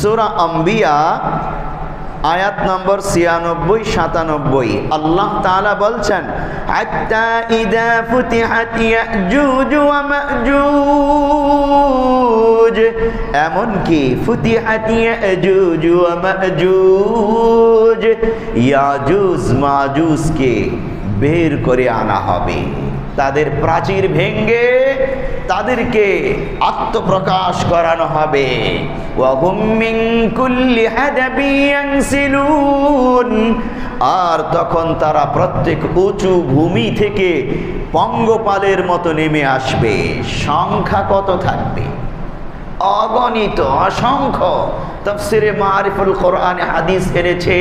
সুরা আম্বিয়া, আয়াত নম্বর ছিয়ানব্বই, সাতানব্বই। আল্লাহ তাআলা বলছেন হাত্তা ইদা ফুতিহাত ইয়াজুজ ওয়া মাজুজ। এমন কি ফুতিহাত ইয়াজুজ ওয়া মাজুজ। ইয়াজুজ, মাজুজকে বের করে আনা হবে। তাদের প্রাচীর ভেঙ্গে তাদেরকে আত্মপ্রকাশ করানো হবে। আর তখন তারা প্রত্যেক উঁচু ভূমি থেকে পঙ্গপালের মতো নেমে আসবে। সংখ্যা কত থাকবে? অগণিত, অসংখ্য। তফসিরে মারিফুল কোরআনে হাদিস এনেছে,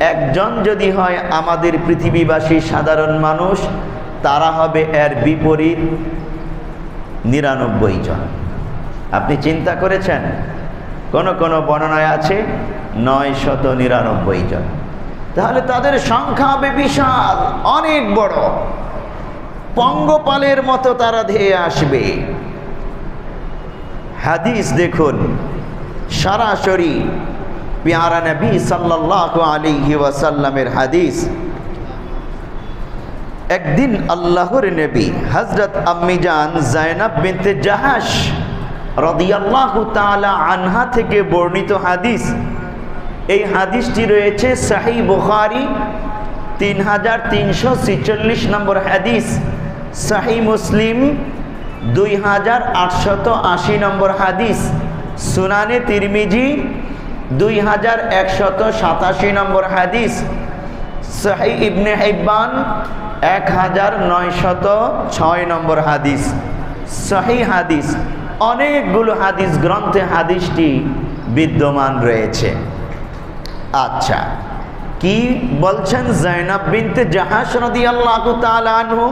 একজন যদি হয় আমাদের পৃথিবীবাসী সাধারণ মানুষ, তারা হবে এর বিপরীত। নিরানব্বই জন। আপনি চিন্তা করেছেন? কোন কোন বর্ণনায় আছে নয় শত নিরানব্বই জন। তাহলে তাদের সংখ্যা হবে বিশাল, অনেক বড়। পঙ্গপালের মতো তারা ধেয়ে আসবে। হাদিস দেখুন, সরাসরি পেয়ারা নবী সাল্লাল্লাহু আলাইহি ওয়াসাল্লামের হাদিস। একদিন আল্লাহর নবী হজরত আম্মিজান জায়নাব বিনতে জাহাস রাদিয়াল্লাহু তাআলা আনহা থেকে বর্ণিত হাদিস। এই হাদিসটি রয়েছে সাহি বুখারি তিন হাজার তিনশো ছিচল্লিশ নম্বর হাদিস সাহি মুসলিম দুই হাজার আটশত আশি নম্বর হাদিস, সুনানে তিরমিজি দুই হাজার একশত সাতাশি নম্বর হাদিস সাহি ইবনে হিব্বান এক হাজার নয়শত ছয় নম্বর হাদিস, সহি হাদিস, অনেকগুলো হাদিস গ্রন্থে হাদিসটি বিদ্যমান রয়েছে। আচ্ছা কি বলছেন জৈনব বিনতে জাহাস নদী আল্লাহ তালু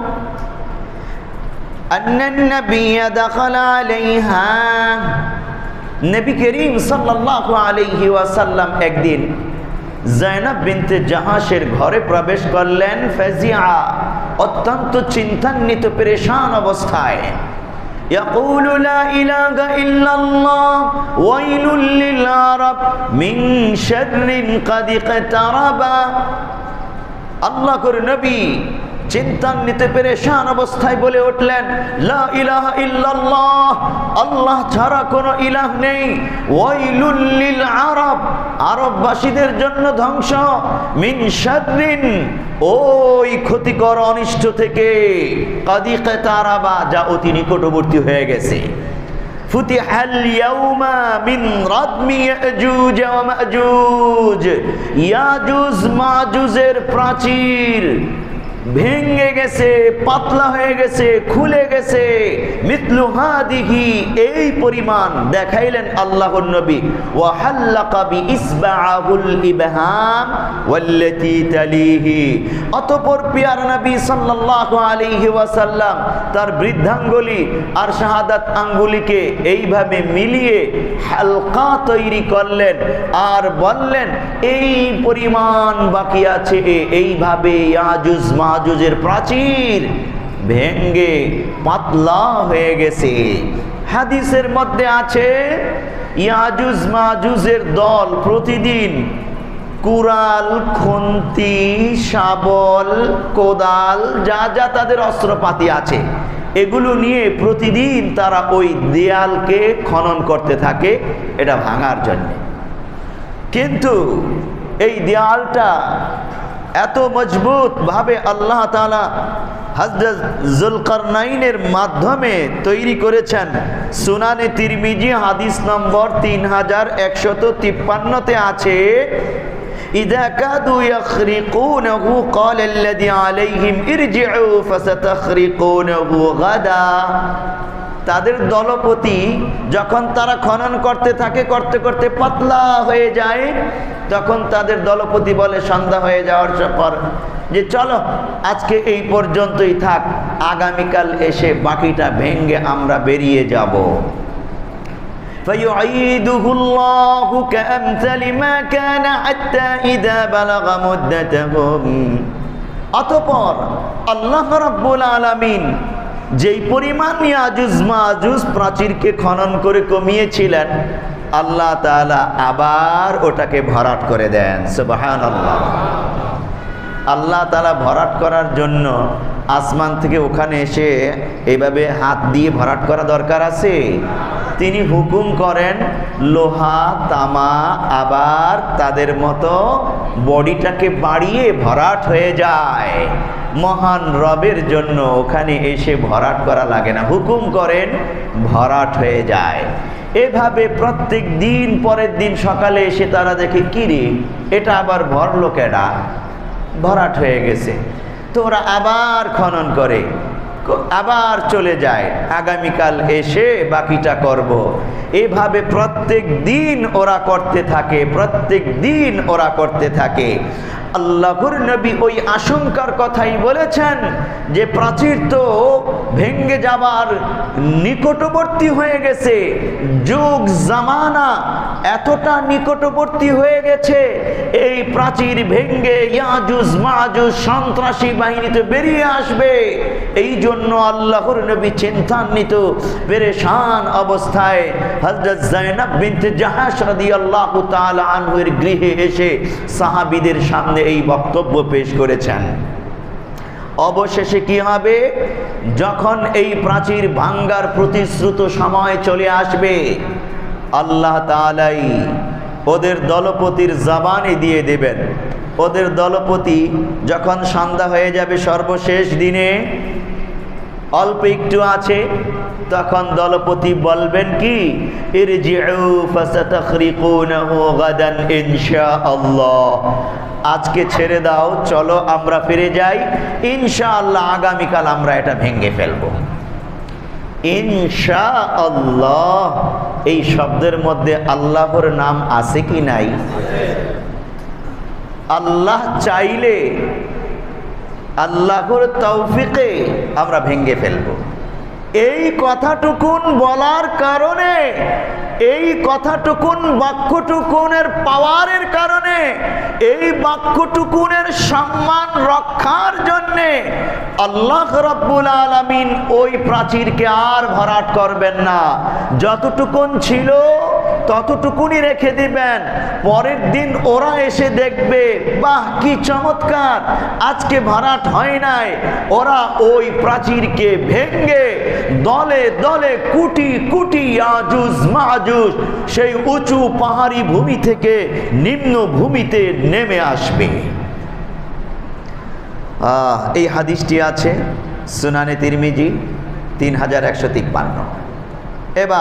ওয়াসাল্লাম একদিন জায়নাব বিনতে জাহাসের ঘরে প্রবেশ করলেন ফাজিয়া অত্যন্ত চিন্তান্বিত পেরেশান অবস্থায় يقول لا إله إلا الله ويل للعرب من شر قد اقترب আল্লাহ করে নবী চিন্তান্বিত পেরেশান অবস্থায় বলে উঠলেন লা ইলাহা ইল্লাল্লাহ আল্লাহ ছাড়া কোনো ইলাহ নেই ওয়াইলুল লিল আরব আরববাসীদের জন্য ধ্বংস মিন শাররিন ওই ক্ষতিকর অনিষ্ট থেকে কাদিকে তারাবা যা অতি নিকটবর্তী হয়ে গেছে فتح اليوم من ردم يأجوج ومأجوج ইয়াজুজ মাজুজের প্রাচীর ভেঙে গেছে, পাতলা হয়ে গেছে, খুলে গেছে। মিথলু হাদিহি, এই পরিমাণ দেখাইলেন আল্লাহর নবী। ওয়া হাল্লাকা বি ইসবাআহুল ইবহাম ওয়াল্লাতী তালিহি। অতঃপর পিয়ার নবী সাল্লাল্লাহু আলাইহি ওয়াসাল্লাম তার বৃদ্ধাঙ্গুলি আর শাহাদাত আঙ্গুলিকে এইভাবে মিলিয়ে হালকা তৈরি করলেন আর বললেন, এই পরিমাণ বাকি আছে, এইভাবে ইয়াজুজ মাহুজের প্রাচীর ভেঙ্গে পাতলা হয়ে গেছে। হাদিসের মধ্যে আছে, ইয়াজুজ মাহুজের দল প্রতিদিন কুরাল খুন্তি, শাবল, কোদাল, যা যা তাদের অস্ত্রপাতি আছে, এগুলো নিয়ে প্রতিদিন তারা ওই দেয়ালকে খনন করতে থাকে, এটা ভাঙার জন্য। কিন্তু এই দেয়ালটা এত মজবুত ভাবে আল্লাহ তালা হজরত জুলকারনাইনের মাধ্যমে তৈরি করেছেন সুনানে তিরমিজি হাদিস নম্বর তিন হাজার একশত তিপ্পান্নতে আছে إذا كادوا يخرقونه قال الذي عليهم ارجعوا فستخرقونه غدا তাদের দলপতি যখন তারা খনন করতে থাকে করতে করতে পাতলা হয়ে যায় তখন তাদের দলপতি বলে সন্ধ্যা হয়ে যাওয়ার পর যে চলো আজকে এই পর্যন্তই থাক আগামীকাল এসে বাকিটা ভেঙ্গে আমরা বেরিয়ে যাব فيعيده الله كأمثل ما كان حتى إذا بلغ مدتهم অতপর আল্লাহ রাব্বুল আলামিন যেই পরিমাণ ইয়াজুজ মাজুজ প্রাচীরকে খনন করে কমিয়েছিলেন, আল্লাহ তালা আবার ওটাকে ভরাট করে দেন সুবাহান আল্লাহ আল্লাহ তালা ভরাট করার জন্য আসমান থেকে ওখানে এসে এইভাবে হাত দিয়ে ভরাট করা দরকার আছে? তিনি হুকুম করেন, লোহা, তামা আবার তাদের মতো বডিটাকে বাড়িয়ে ভরাট হয়ে যায়। মহান রবের জন্য ওখানে এসে ভরাট করা লাগে না। হুকুম করেন, ভরাট হয়ে যায়। এভাবে প্রত্যেক দিন পরের দিন সকালে এসে তারা দেখে, কিরে, এটা আবার ভরলো কেডা? ভরাট হয়ে গেছে। তো ওরা আবার খনন করে আবার চলে যায়, আগামীকাল এসে বাকিটা করব। এভাবে প্রত্যেক দিন ওরা করতে থাকে, প্রত্যেক দিন ওরা করতে থাকে আল্লাহর নবী ওই আশঙ্কার কথাই বলেছেন যে প্রাচীর তো ভেঙ্গে যাবার নিকটবর্তী হয়ে গেছে যুগ, জামানা এতটা নিকটবর্তী হয়ে গেছে, এই প্রাচীর ভেঙ্গে ইয়াজুজ মাজুজ সন্ত্রাসী বাহিনীতে বেরিয়ে আসবে। এই জন্য আল্লাহর নবী চিন্তান্বিত পেরেশান অবস্থায় হজরত জাইনাব বিনতে জাহাস রাদিয়াল্লাহু তাআলা আনহুর গৃহে এসে সাহাবীদের সামনে এই বক্তব্য পেশ করেছেন। অবশেষে কি হবে? যখন এই প্রাচীর ভাঙ্গার প্রতিশ্রুত সময় চলে আসবে আল্লাহ তাআলাই ওদের দলপতির জবানে দিয়ে দেবেন। ওদের দলপতি যখন সন্ধ্যা হয়ে যাবে সর্বশেষ দিনে, অল্প একটু আছে, তখন দলপতি বলবেন কি? আজকে ছেড়ে দাও, চলো আমরা ফিরে যাই। ইনশাআল্লাহ আগামীকাল আমরা এটা ভেঙে ফেলব। ইনশাআল্লাহ। এই শব্দের মধ্যে আল্লাহর নাম আছে কি নাই? আল্লাহ চাইলে আল্লাহর তৌফিকে আমরা ভেঙ্গে ফেলব। এই কথাটুকুন বলার কারণে এই কথাটুকুন, বাক্যটুকুনের পাওয়ারের কারণে, এই বাক্যটুকুনের সম্মান রক্ষার জন্যে আল্লাহ রব্বুল আলমিন ওই প্রাচীরকে আর ভরাট করবেন না। যতটুকুন ছিল ততটুকুনি রেখে দিবেন। পরের দিন ওরা এসে দেখবে বাহ কি চমৎকার! আজকে ভরাট হয় নাই। ওরা ওই প্রাচীরকে ভেঙ্গে দলে দলে কুটি কুটি আজুজ মাহাজুজ সেই উঁচু পাহাড়ি ভূমি থেকে নিম্ন ভূমিতে নেমে আসবে। আহ, এই হাদিসটি আছে সুনানে তিরমিজি তিন হাজার একশো তিপ্পান্ন। এবার